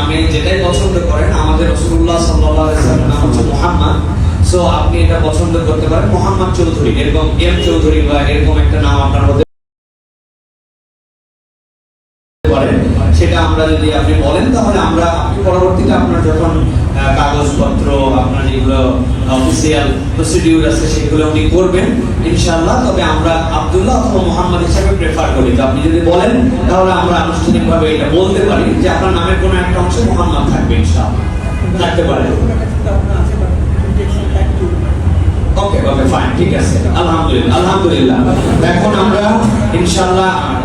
আপনি যেটাই পছন্দ করেন, আমাদের রসুল্লাহ সাল্লাহ নাম হচ্ছে মোহাম্মদ। সো আপনি এটা পছন্দ করতে পারেন, মোহাম্মদ চৌধুরী, এরকম এম চৌধুরী বা এরকম একটা নাম আপনার হতে পারে সেটা আমরা যদি আপনি বলেন তাহলে আমরা আপনি পরবর্তীতে আপনার যখন কাগজপত্র আপনার যেগুলো অফিসিয়াল প্রসিডিউর আছে সেগুলো উনি করবেন ইনশাআল্লাহ তবে আমরা আব্দুল্লাহ অথবা মোহাম্মদ হিসেবে প্রেফার করি। তো আপনি যদি বলেন তাহলে আমরা আনুষ্ঠানিকভাবে এটা বলতে পারি যে আপনার নামের কোনো একটা অংশে মোহাম্মদ থাকবে ইনশাআল্লাহ। থাকতে পারে। ওকে ওকে ফাইন ঠিক আছে। আলহামদুলিল্লাহ আলহামদুলিল্লাহ। এখন আমরা আহ,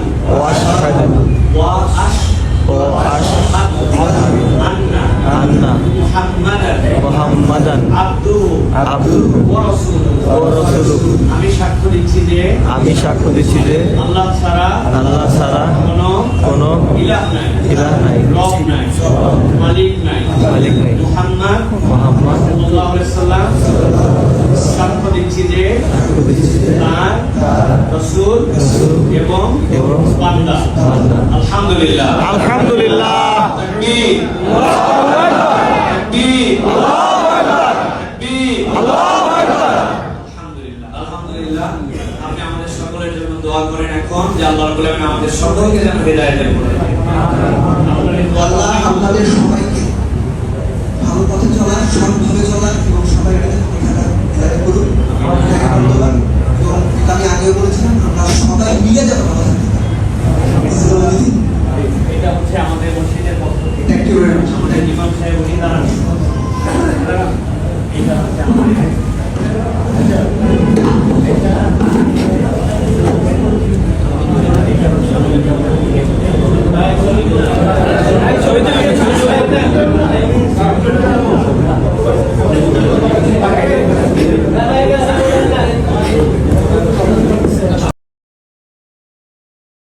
আমি সাক্ষ্য দিচ্ছি যে আমি সাক্ষ্য দিচ্ছি যে আল্লাহ ছাড়া আল্লাহ ছাড়া কোনো কোনো ইলাহ নাই। ইলাহ নাই। রব নাই। মালিক নাই। মালিক নাই। মুহাম্মদ মুহাম্মদ সাল্লাল্লাহু আলাইহি সাল্লাম সাক্ষ্য দিচ্ছি যে তার রাসূল এবং এবং বান্দা। আলহামদুলিল্লাহ। আলহামদুলিল্লাহ। তাকবীর তাকবীর আলহামদুলিল্লাহ আলহামদুলিল্লাহ আপনি আমাদের সকলের জন্য দোয়া করেন এখন আমাদের সকলকে যেন আল্লাহ সবাইকে ভালো পথে চলার সৎভাবে চলার এবং সবাই এটাকে করুন এবং আমি আগেও বলেছিলাম আমরা সবাই মিলে যেন ভালো? এটা হচ্ছে আমাদের মসজিদের পক্ষ থেকে। আমাদের ইমাম সাহেব উনি দাঁড়ান। এটা হচ্ছে আমাদের